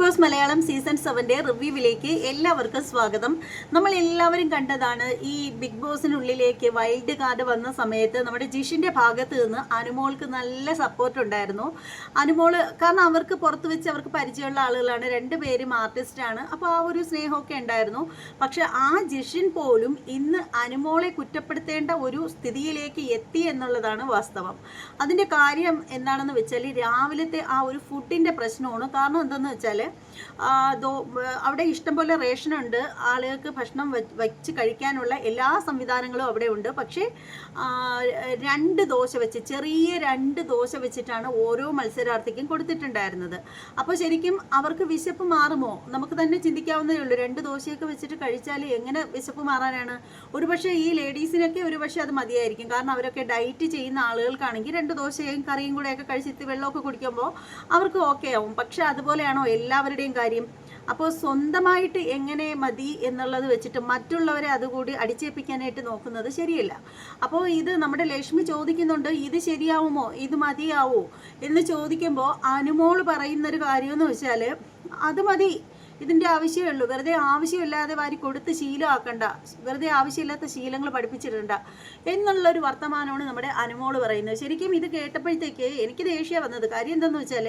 Boss Malayalam season സെവന്റെ റിവ്യൂവിലേക്ക് എല്ലാവർക്കും സ്വാഗതം. നമ്മൾ എല്ലാവരും കണ്ടതാണ് ഈ ബിഗ് ബോസിനുള്ളിലേക്ക് വൈൽഡ് കാർഡ് വന്ന സമയത്ത് നമ്മുടെ ജിഷിന്റെ ഭാഗത്ത് നിന്ന് അനുമോൾക്ക് നല്ല സപ്പോർട്ട് ഉണ്ടായിരുന്നു. അനുമോൾ കാരണം അവർക്ക് പുറത്ത് വെച്ച് അവർക്ക് പരിചയമുള്ള ആളുകളാണ്. രണ്ടുപേരും ആർട്ടിസ്റ്റാണ് അപ്പോൾ ആ ഒരു സ്നേഹമൊക്കെ ഉണ്ടായിരുന്നു. പക്ഷെ ആ ജിഷിൻ പോലും ഇന്ന് അനുമോളെ കുറ്റപ്പെടുത്തേണ്ട ഒരു സ്ഥിതിയിലേക്ക് എത്തി എന്നുള്ളതാണ് വാസ്തവം. അതിന്റെ കാര്യം എന്താണെന്ന് വെച്ചാൽ രാവിലത്തെ ആ ഒരു ഫുഡിന്റെ പ്രശ്നമാണ്. കാരണം എന്തെന്ന് വെച്ചാൽ അവിടെ ഇഷ്ടംപോലെ റേഷനുണ്ട് ആളുകൾക്ക് ഭക്ഷണം വെച്ച് കഴിക്കാനുള്ള എല്ലാ സംവിധാനങ്ങളും അവിടെ ഉണ്ട്. പക്ഷേ രണ്ട് ദോശ വെച്ച് ചെറിയ രണ്ട് ദോശ വെച്ചിട്ടാണ് ഓരോ മത്സരാർത്ഥിക്കും കൊടുത്തിട്ടുണ്ടായിരുന്നത്. അപ്പോൾ ശരിക്കും അവർക്ക് വിശപ്പ് മാറുമോ? നമുക്ക് തന്നെ ചിന്തിക്കാവുന്നതേ ഉള്ളൂ. രണ്ട് ദോശയൊക്കെ വെച്ചിട്ട് കഴിച്ചാൽ എങ്ങനെ വിശപ്പ് മാറാനാണ്? ഒരുപക്ഷെ ഈ ലേഡീസിനൊക്കെ ഒരുപക്ഷെ അത് മതിയായിരിക്കും. കാരണം അവരൊക്കെ ഡയറ്റ് ചെയ്യുന്ന ആളുകൾക്കാണെങ്കിൽ രണ്ട് ദോശയും കറിയും കൂടെയൊക്കെ കഴിച്ചിട്ട് വെള്ളമൊക്കെ കുടിക്കുമ്പോൾ അവർക്ക് ഓക്കെ ആവും. പക്ഷെ അതുപോലെയാണോ? എല്ലാവരുടെയും കാര്യം. അപ്പോൾ സ്വന്തമായിട്ട് എങ്ങനെ മതി എന്നുള്ളത് വെച്ചിട്ട് മറ്റുള്ളവരെ അതുകൂടി അടിച്ചേൽപ്പിക്കാനായിട്ട് നോക്കുന്നത് ശരിയല്ല. അപ്പോൾ ഇത് നമ്മുടെ ലക്ഷ്മി ചോദിക്കുന്നുണ്ട് ഇത് ശരിയാവുമോ? ഇത് മതിയാവുമോ എന്ന് ചോദിക്കുമ്പോൾ അനുമോൾ പറയുന്നൊരു കാര്യമെന്ന് വെച്ചാൽ അത് മതി. ഇതിന്റെ ആവശ്യമേ ഉള്ളൂ. വെറുതെ ആവശ്യമില്ലാതെ വാരി കൊടുത്ത് ശീലമാക്കണ്ട. വെറുതെ ആവശ്യമില്ലാത്ത ശീലങ്ങൾ പഠിപ്പിച്ചിടണ്ട. എന്നുള്ളൊരു വർത്തമാനമാണ് നമ്മുടെ അനുമോൾ പറയുന്നത്. ശരിക്കും ഇത് കേട്ടപ്പോഴത്തേക്ക് എനിക്ക് ദേഷ്യം വന്നത്. കാര്യം എന്താണെന്ന് വെച്ചാൽ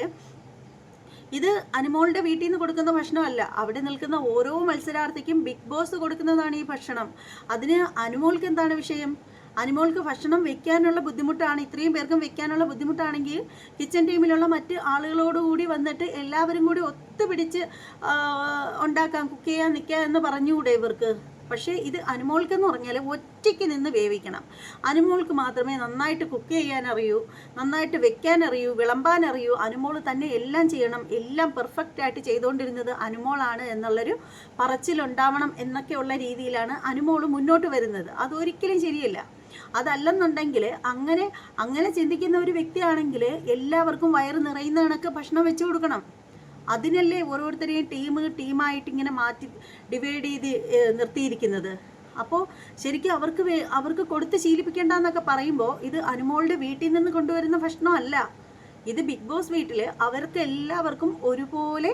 ഇത് അനുമോളുടെ വീട്ടിൽ നിന്ന് കൊടുക്കുന്ന ഭക്ഷണമല്ല. അവിടെ നിൽക്കുന്ന ഓരോ മത്സരാർത്ഥിക്കും ബിഗ് ബോസ് കൊടുക്കുന്നതാണ് ഈ ഭക്ഷണം. അതിന് അനുമോൾക്ക് എന്താണ് വിഷയം? അനുമോൾക്ക് ഭക്ഷണം വെക്കാനുള്ള ബുദ്ധിമുട്ടാണ് ഇത്രയും പേർക്കും വെക്കാനുള്ള ബുദ്ധിമുട്ടാണെങ്കിൽ കിച്ചൺ ടീമിലുള്ള മറ്റ് ആളുകളോടുകൂടി വന്നിട്ട് എല്ലാവരും കൂടി ഒത്തുപിടിച്ച് ഉണ്ടാക്കാം കുക്ക് ചെയ്യാൻ നിൽക്കുക എന്ന് പറഞ്ഞുകൂടെ ഇവർക്ക്? പക്ഷേ ഇത് അനുമോൾക്ക് എന്ന് പറഞ്ഞാൽ ഒറ്റയ്ക്ക് നിന്ന് വേവിക്കണം. അനുമോൾക്ക് മാത്രമേ നന്നായിട്ട് കുക്ക് ചെയ്യാൻ അറിയൂ നന്നായിട്ട് വിളമ്പാൻ അറിയൂ അനുമോൾ തന്നെ എല്ലാം ചെയ്യണം. എല്ലാം പെർഫെക്റ്റ് ആയിട്ട് ചെയ്തുകൊണ്ടിരുന്നത് അനുമോളാണ് എന്നുള്ളൊരു പറച്ചിലുണ്ടാവണം എന്നൊക്കെയുള്ള രീതിയിലാണ് അനുമോൾ മുന്നോട്ട് വരുന്നത്. അതൊരിക്കലും ശരിയല്ല. അതല്ലെന്നുണ്ടെങ്കിൽ അങ്ങനെ അങ്ങനെ ചിന്തിക്കുന്ന ഒരു വ്യക്തിയാണെങ്കിൽ എല്ലാവർക്കും വയറ് നിറയുന്ന കണക്ക് ഭക്ഷണം വെച്ചു കൊടുക്കണം. അതിനല്ലേ ഓരോരുത്തരെയും ടീം ടീമായിട്ട് ഇങ്ങനെ മാറ്റി ഡിവൈഡ് ചെയ്ത് നിർത്തിയിരിക്കുന്നത്? അപ്പോൾ ശരിക്കും അവർക്ക് അവർക്ക് കൊടുത്ത് ശീലിപ്പിക്കേണ്ടെന്നൊക്കെ പറയുമ്പോൾ ഇത് അനുമോളുടെ വീട്ടിൽ നിന്ന് കൊണ്ടുവരുന്ന ഭക്ഷണമല്ല. ഇത് ബിഗ് ബോസ് വീട്ടിൽ അവർക്ക് എല്ലാവർക്കും ഒരുപോലെ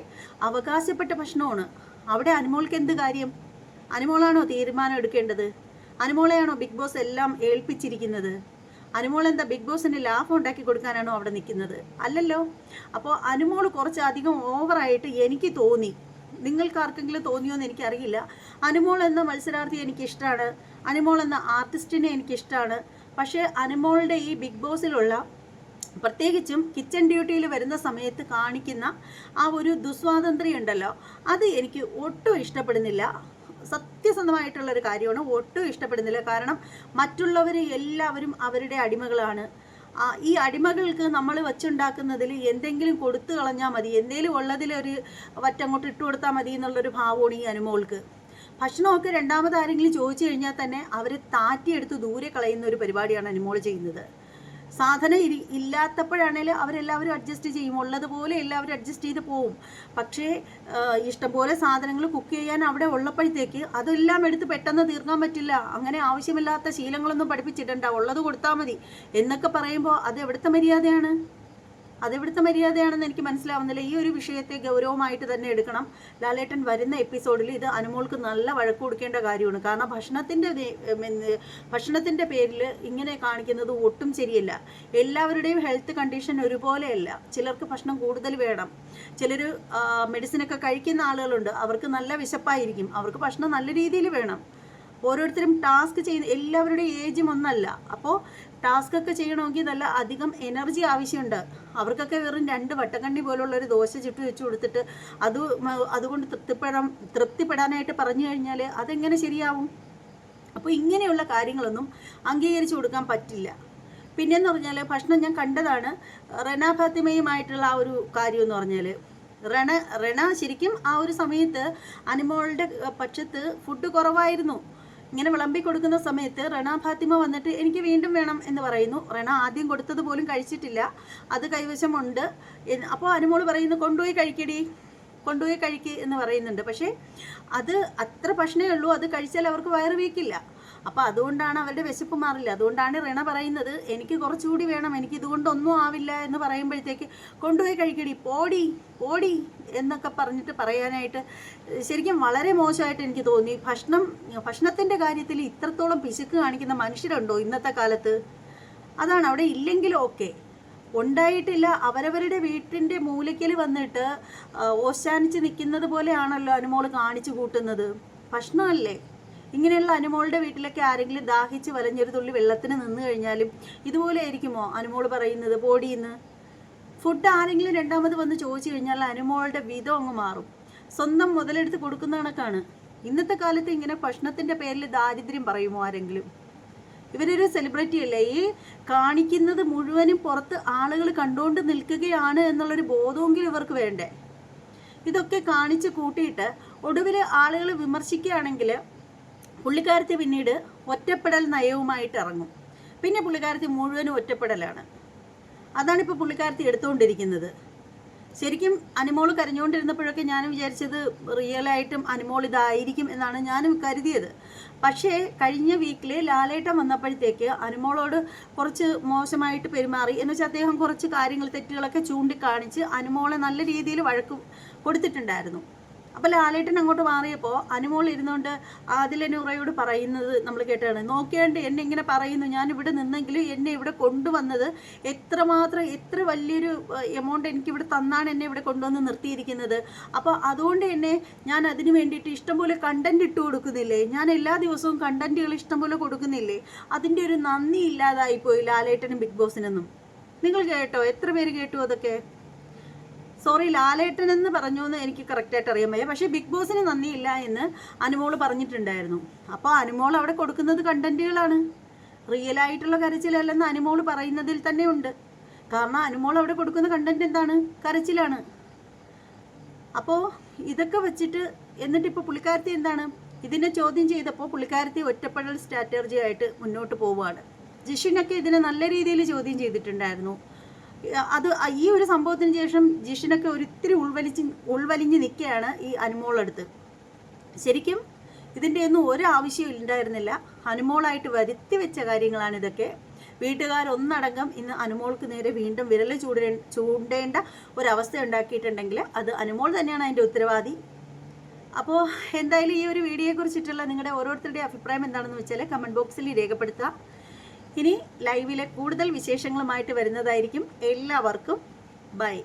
അവകാശപ്പെട്ട ഭക്ഷണമാണ്. അവിടെ അനുമോൾക്ക് എന്ത് കാര്യം? അനുമോളാണോ തീരുമാനം എടുക്കേണ്ടത്? അനുമോളെയാണോ ബിഗ് ബോസ് എല്ലാം ഏൽപ്പിച്ചിരിക്കുന്നത്? അനുമോൾ എന്താ ബിഗ് ബോസിന് ലാഭം ഉണ്ടാക്കി കൊടുക്കാനാണോ അവിടെ നിൽക്കുന്നത്? അല്ലല്ലോ. അപ്പോൾ അനുമോൾ കുറച്ചധികം ഓവറായിട്ട് എനിക്ക് തോന്നി. നിങ്ങൾക്ക് ആർക്കെങ്കിലും തോന്നിയോ എന്ന് എനിക്കറിയില്ല. അനുമോൾ എന്ന മത്സരാർത്ഥി എനിക്കിഷ്ടമാണ്. അനുമോൾ എന്ന ആർട്ടിസ്റ്റിനെ എനിക്കിഷ്ടമാണ്. പക്ഷേ അനുമോളുടെ ഈ ബിഗ് ബോസിലുള്ള പ്രത്യേകിച്ചും കിച്ചൺ ഡ്യൂട്ടിയിൽ വരുന്ന സമയത്ത് കാണിക്കുന്ന ആ ഒരു ദുസ്വാതന്ത്ര്യം ഉണ്ടല്ലോ അത് എനിക്ക് ഒട്ടും ഇഷ്ടപ്പെടുന്നില്ല. സത്യസന്ധമായിട്ടുള്ള ഒരു കാര്യമാണ്. ഒട്ടും ഇഷ്ടപ്പെടുന്നില്ല. കാരണം മറ്റുള്ളവർ എല്ലാവരും അവരുടെ അടിമകളാണ്. ഈ അടിമകൾക്ക് നമ്മൾ വെച്ചുണ്ടാക്കുന്നതിൽ എന്തെങ്കിലും കൊടുത്തു കളഞ്ഞാൽ മതി. എന്തെങ്കിലും ഉള്ളതിലൊരു വറ്റങ്ങോട്ട് ഇട്ട് കൊടുത്താൽ മതി എന്നുള്ളൊരു ഭാവമാണ് ഈ അനുമോൾക്ക്. ഭക്ഷണമൊക്കെ രണ്ടാമത് ആരെങ്കിലും ചോദിച്ചു കഴിഞ്ഞാൽ തന്നെ അവർ താറ്റിയെടുത്ത് ദൂരെ കളയുന്ന ഒരു പരിപാടിയാണ് അനുമോൾ ചെയ്യുന്നത്. സാധനം ഇരി ഇല്ലാത്തപ്പോഴാണേൽ അവരെല്ലാവരും അഡ്ജസ്റ്റ് ചെയ്യും. ഉള്ളതുപോലെ എല്ലാവരും അഡ്ജസ്റ്റ് ചെയ്ത് പോവും. പക്ഷേ ഇഷ്ടംപോലെ സാധനങ്ങൾ കുക്ക് ചെയ്യാൻ അവിടെ ഉള്ളപ്പോഴത്തേക്ക് അതെല്ലാം എടുത്ത് പെട്ടെന്ന് തീർക്കാൻ പറ്റില്ല. അങ്ങനെ ആവശ്യമില്ലാത്ത ശീലങ്ങളൊന്നും പഠിപ്പിച്ചിടണ്ട ഉള്ളത് കൊടുത്താൽ മതി. എന്നൊക്കെ പറയുമ്പോൾ അത് എവിടുത്തെ മര്യാദയാണ്? അതെവിടുത്തെ മര്യാദയാണെന്ന് എനിക്ക് മനസ്സിലാവുന്നില്ല. ഈ ഒരു വിഷയത്തെ ഗൗരവമായിട്ട് തന്നെ എടുക്കണം. ലാലേട്ടൻ വരുന്ന എപ്പിസോഡിൽ ഇത് അനുമോൾക്ക് നല്ല വഴക്ക് കൊടുക്കേണ്ട കാര്യമാണ്. കാരണം ഭക്ഷണത്തിന്റെ ഭക്ഷണത്തിന്റെ പേരിൽ ഇങ്ങനെ കാണിക്കുന്നത് ഒട്ടും ശരിയല്ല. എല്ലാവരുടെയും ഹെൽത്ത് കണ്ടീഷൻ ഒരുപോലെയല്ല. ചിലർക്ക് ഭക്ഷണം കൂടുതൽ വേണം. ചിലർ മെഡിസിനൊക്കെ കഴിക്കുന്ന ആളുകളുണ്ട്. അവർക്ക് നല്ല വിശപ്പായിരിക്കും. അവർക്ക് ഭക്ഷണം നല്ല രീതിയിൽ വേണം. ഓരോരുത്തരും ടാസ്ക് ചെയ്യുന്ന എല്ലാവരുടെയും ഏജും ഒന്നല്ല. അപ്പോൾ ടാസ്ക് ഒക്കെ ചെയ്യണമെങ്കിൽ നല്ല അധികം എനർജി ആവശ്യമുണ്ട്. അവർക്കൊക്കെ വെറും രണ്ട് വട്ടക്കണ്ണി പോലുള്ള ഒരു ദോശ ചുട്ടു വെച്ച് കൊടുത്തിട്ട് അത് അതുകൊണ്ട് തൃപ്തിപ്പെടാൻ തൃപ്തിപ്പെടാനായിട്ട് പറഞ്ഞു കഴിഞ്ഞാൽ അതെങ്ങനെ ശരിയാവും? അപ്പോൾ ഇങ്ങനെയുള്ള കാര്യങ്ങളൊന്നും അംഗീകരിച്ചു കൊടുക്കാൻ പറ്റില്ല. പിന്നെന്ന് പറഞ്ഞാൽ ഭക്ഷണം ഞാൻ കണ്ടതാണ്. റെന ഫാത്തിമയുമായിട്ടുള്ള ആ ഒരു കാര്യം എന്ന് പറഞ്ഞാൽ റെണ റെണ ശരിക്കും ആ ഒരു സമയത്ത് അനിമോളുടെ പക്ഷത്ത് ഫുഡ് കുറവായിരുന്നു. ഇങ്ങനെ വിളമ്പി കൊടുക്കുന്ന സമയത്ത് റണ ഫാത്തിമ വന്നിട്ട് എനിക്ക് വീണ്ടും വേണം എന്ന് പറയുന്നു. റണ ആദ്യം കൊടുത്തത് പോലും കഴിച്ചിട്ടില്ല. അത് കൈവശമുണ്ട്. അപ്പോൾ അനുമോൾ പറയുന്നു കൊണ്ടുപോയി കഴിക്കടി. കൊണ്ടുപോയി കഴിക്കുക എന്ന് പറയുന്നുണ്ട്. പക്ഷേ അത് അത്ര ഭക്ഷണേ ഉള്ളൂ. അത് കഴിച്ചാൽ അവർക്ക് വയറ് വീക്കില്ല. അപ്പോൾ അതുകൊണ്ടാണ് അവരുടെ വിശപ്പ് മാറില്ല. അതുകൊണ്ടാണ് റിണ പറയുന്നത് എനിക്ക് കുറച്ചുകൂടി വേണം എനിക്ക് ഇതുകൊണ്ടൊന്നും ആവില്ല എന്ന് പറയുമ്പോഴത്തേക്ക് കൊണ്ടുപോയി കഴിക്കടി പോടി പോടി എന്നൊക്കെ പറഞ്ഞിട്ട് പറയാനായിട്ട് ശരിക്കും വളരെ മോശമായിട്ട് എനിക്ക് തോന്നി. ഭക്ഷണം ഭക്ഷണത്തിന്റെ കാര്യത്തിൽ ഇത്രത്തോളം പിശുക്ക് കാണിക്കുന്ന മനുഷ്യരുണ്ടോ ഇന്നത്തെ കാലത്ത്? അതാണ് അവിടെ ഇല്ലെങ്കിലും ഓക്കെ. ഉണ്ടായിട്ടില്ല അവരവരുടെ വീട്ടിന്റെ മൂലയ്ക്കൽ വന്നിട്ട് ഓശാനിച്ച് നിൽക്കുന്നത് പോലെയാണല്ലോ അനുമോൾ കാണിച്ചു കൂട്ടുന്നത്. ഭക്ഷണമല്ലേ? ഇങ്ങനെയുള്ള അനുമോളുടെ വീട്ടിലൊക്കെ ആരെങ്കിലും ദാഹിച്ച് വലഞ്ഞൊരു തുള്ളി വെള്ളത്തിന് നിന്ന് കഴിഞ്ഞാലും ഇതുപോലെ ആയിരിക്കുമോ അനുമോൾ പറയുന്നത്? ബോഡിന്ന് ഫുഡ് ആരെങ്കിലും രണ്ടാമത് വന്ന് ചോദിച്ചു കഴിഞ്ഞാൽ അനുമോളുടെ വിധം അങ്ങ് മാറും. സ്വന്തം മുതലെടുത്ത് കൊടുക്കുന്ന കണക്കാണ്. ഇന്നത്തെ കാലത്ത് ഇങ്ങനെ ഭക്ഷണത്തിന്റെ പേരിൽ ദാരിദ്ര്യം പറയുമോ ആരെങ്കിലും? ഇവരൊരു സെലിബ്രിറ്റി അല്ലേ? ഈ കാണിക്കുന്നത് മുഴുവനും പുറത്ത് ആളുകൾ കണ്ടുകൊണ്ട് നിൽക്കുകയാണ് എന്നുള്ളൊരു ബോധമെങ്കിലും ഇവർക്ക് വേണ്ടേ? ഇതൊക്കെ കാണിച്ച് കൂട്ടിയിട്ട് ഒടുവിൽ ആളുകൾ വിമർശിക്കുകയാണെങ്കിൽ പുള്ളിക്കാരത്തി പിന്നീട് ഒറ്റപ്പെടൽ നയവുമായിട്ട് ഇറങ്ങും. പിന്നെ പുള്ളിക്കാരത്തി മുഴുവനും ഒറ്റപ്പെടലാണ്. അതാണിപ്പോൾ പുള്ളിക്കാരത്തി എടുത്തുകൊണ്ടിരിക്കുന്നത് ശരിക്കും അനിമോൾ കരഞ്ഞുകൊണ്ടിരുന്നപ്പോഴൊക്കെ ഞാനും വിചാരിച്ചത് റിയലായിട്ടും അനിമോൾ ഇതായിരിക്കും എന്നാണ് ഞാനും കരുതിയത്. പക്ഷേ കഴിഞ്ഞ വീക്കിൽ ലാലേട്ടൻ വന്നപ്പോഴത്തേക്ക് അനിമോളോട് കുറച്ച് മോശമായിട്ട് പെരുമാറി. എന്ന് വെച്ചാൽ അദ്ദേഹം കുറച്ച് കാര്യങ്ങൾ തെറ്റുകളൊക്കെ ചൂണ്ടിക്കാണിച്ച് അനിമോളെ നല്ല രീതിയിൽ വഴക്ക് കൊടുത്തിട്ടുണ്ടായിരുന്നു. അപ്പോൾ ലാലേട്ടൻ അങ്ങോട്ട് മാറിയപ്പോൾ അനുമോൾ ഇരുന്നുകൊണ്ട് ആദില നൂറയോട് പറയുന്നത് നമ്മൾ കേട്ടാണ് നോക്കേണ്ട എന്നെ ഇങ്ങനെ പറയുന്നു. ഞാൻ ഇവിടെ നിന്നെങ്കിലും എന്നെ ഇവിടെ കൊണ്ടുവന്നത് എത്രമാത്രം എത്ര വലിയൊരു എമൗണ്ട് എനിക്ക് ഇവിടെ തന്നാണ് എന്നെ ഇവിടെ കൊണ്ടുവന്ന് നിർത്തിയിരിക്കുന്നത്. അപ്പോൾ അതുകൊണ്ട് എന്നെ ഞാൻ അതിന് വേണ്ടിയിട്ട് ഇഷ്ടംപോലെ കണ്ടന്റ് ഇട്ട് കൊടുക്കുന്നില്ലേ? ഞാൻ എല്ലാ ദിവസവും കണ്ടന്റുകൾ ഇഷ്ടംപോലെ കൊടുക്കുന്നില്ലേ? അതിന്റെ ഒരു നന്ദി ഇല്ലാതായിപ്പോയി ലാലേട്ടനും ബിഗ് ബോസിനൊന്നും. നിങ്ങൾ കേട്ടോ? എത്ര പേര് കേട്ടു അതൊക്കെ? സോറി ലാലേട്ടൻ എന്ന് പറഞ്ഞു എന്ന് എനിക്ക് കറക്റ്റായിട്ട് അറിയാൻ വയ്യ. പക്ഷേ ബിഗ് ബോസിന് നന്ദിയില്ല എന്ന് അനുമോൾ പറഞ്ഞിട്ടുണ്ടായിരുന്നു. അപ്പോൾ അനുമോൾ അവിടെ കൊടുക്കുന്നത് കണ്ടന്റുകളാണ്. റിയൽ ആയിട്ടുള്ള കരച്ചിലല്ലെന്ന് അനുമോൾ പറയുന്നതിൽ തന്നെ ഉണ്ട്. കാരണം അനുമോൾ അവിടെ കൊടുക്കുന്ന കണ്ടന്റ് എന്താണ്? കരച്ചിലാണ്. അപ്പോൾ ഇതൊക്കെ വെച്ചിട്ട് എന്നിട്ട് ഇപ്പോൾ പുള്ളിക്കാരത്തി എന്താണ്? ഇതിനെ ചോദ്യം ചെയ്തപ്പോൾ പുള്ളിക്കാരത്തി ഒറ്റപ്പെടൽ സ്ട്രാറ്റജി ആയിട്ട് മുന്നോട്ട് പോവുകയാണ്. ജിഷിനൊക്കെ ഇതിനെ നല്ല രീതിയിൽ ചോദ്യം ചെയ്തിട്ടുണ്ടായിരുന്നു. അത് ഈ ഒരു സംഭവത്തിന് ശേഷം ജിഷിനൊക്കെ ഒരിത്തിരി ഉൾവലിച്ച് ഉൾവലിഞ്ഞ് നിൽക്കുകയാണ് ഈ അനുമോളടുത്ത്. ശരിക്കും ഇതിന്റെ ഒന്നും ഒരു ആവശ്യവും ഉണ്ടായിരുന്നില്ല അനുമോളായിട്ട് വരുത്തി വെച്ച കാര്യങ്ങളാണ് ഇതൊക്കെ. വീട്ടുകാരൊന്നടങ്കം ഇന്ന് അനുമോൾക്ക് നേരെ വീണ്ടും വിരൽ ചൂട ചൂണ്ടേണ്ട ഒരവസ്ഥ ഉണ്ടാക്കിയിട്ടുണ്ടെങ്കിൽ അത് അനുമോൾ തന്നെയാണ് അതിന്റെ ഉത്തരവാദി. അപ്പോൾ എന്തായാലും ഈ ഒരു വീഡിയോയെക്കുറിച്ചിട്ടുള്ള നിങ്ങളുടെ ഓരോരുത്തരുടെയും അഭിപ്രായം എന്താണെന്ന് വെച്ചാൽ കമന്റ് ബോക്സിൽ രേഖപ്പെടുത്തുക. ഇനി ലൈവിലെ കൂടുതൽ വിശേഷങ്ങളുമായിട്ട് വരുന്നതായിരിക്കും. എല്ലാവർക്കും ബൈ